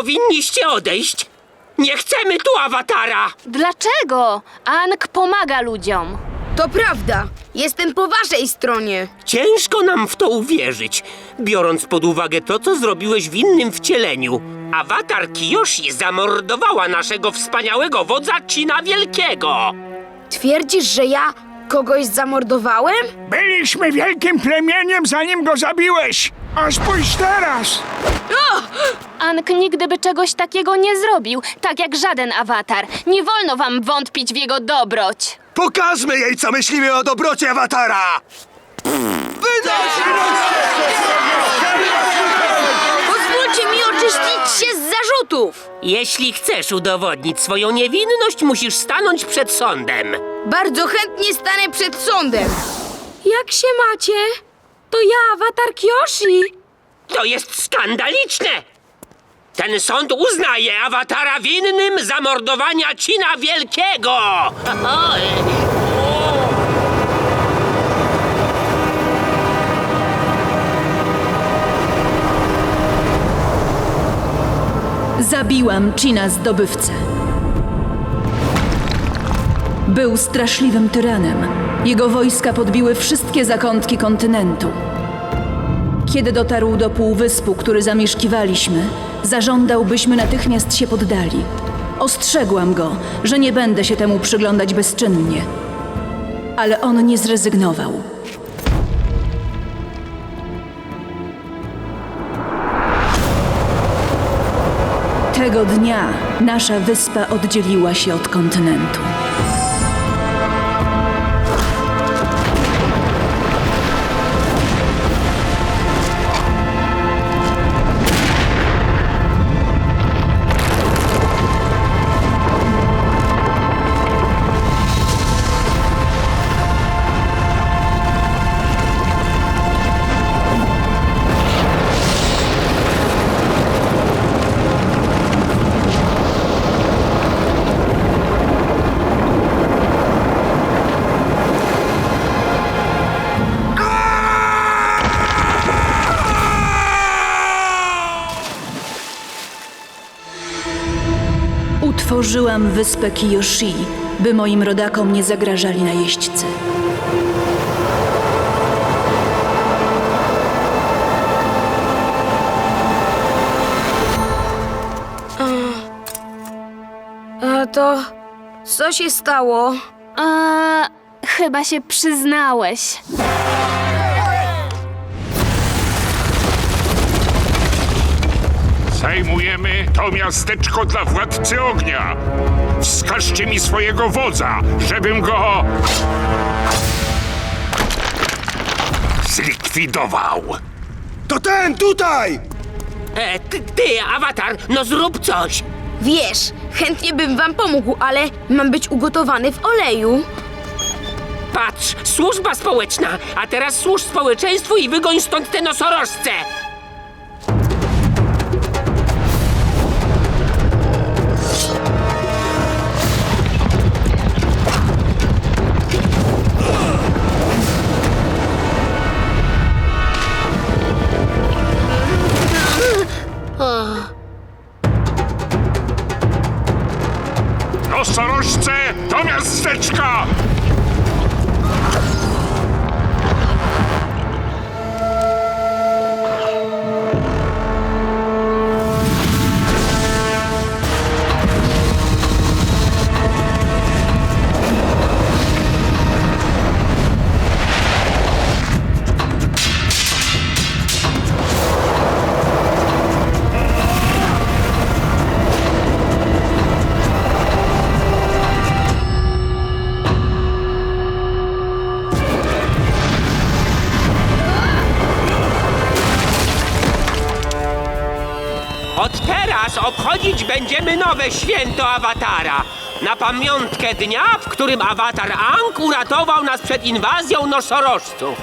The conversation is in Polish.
Powinniście odejść. Nie chcemy tu awatara. Dlaczego? Ank pomaga ludziom. To prawda. Jestem po waszej stronie. Ciężko nam w to uwierzyć, biorąc pod uwagę to, co zrobiłeś w innym wcieleniu. Awatar Kiyoshi zamordowała naszego wspaniałego wodza Cina Wielkiego. Twierdzisz, że ja kogoś zamordowałem? Byliśmy wielkim plemieniem, zanim go zabiłeś. A spójrz teraz! Ank nigdy by czegoś takiego nie zrobił, tak jak żaden awatar. Nie wolno wam wątpić w jego dobroć. Pokażmy jej, co myślimy o dobrocie awatara! Pozwólcie mi oczyścić Jeśli chcesz udowodnić swoją niewinność, musisz stanąć przed sądem. Bardzo chętnie stanę przed sądem. Jak się macie? To ja, awatar Kyoshi. To jest skandaliczne! Ten sąd uznaje awatara winnym zamordowania Cina Wielkiego! Zabiłam China zdobywcę. Był straszliwym tyranem. Jego wojska podbiły wszystkie zakątki kontynentu. Kiedy dotarł do półwyspu, który zamieszkiwaliśmy, zażądał, byśmy natychmiast się poddali. Ostrzegłam go, że nie będę się temu przyglądać bezczynnie. Ale on nie zrezygnował. Tego dnia nasza wyspa oddzieliła się od kontynentu. Utworzyłam wyspę Kiyoshi, by moim rodakom nie zagrażali najeźdźcy. A to... Co się stało? A, chyba się przyznałeś. Zajmujemy to miasteczko dla władcy ognia. Wskażcie mi swojego wodza, żebym go... zlikwidował. To ten, tutaj! E, ty, ty, awatar, no zrób coś! Wiesz, chętnie bym wam pomógł, ale mam być ugotowany w oleju. Patrz, służba społeczna, a teraz służ społeczeństwu i wygoń stąd te nosorożce! Nosorożce do miasteczka! Teraz obchodzić będziemy nowe święto awatara. Na pamiątkę dnia, w którym awatar Ang uratował nas przed inwazją nosorożców.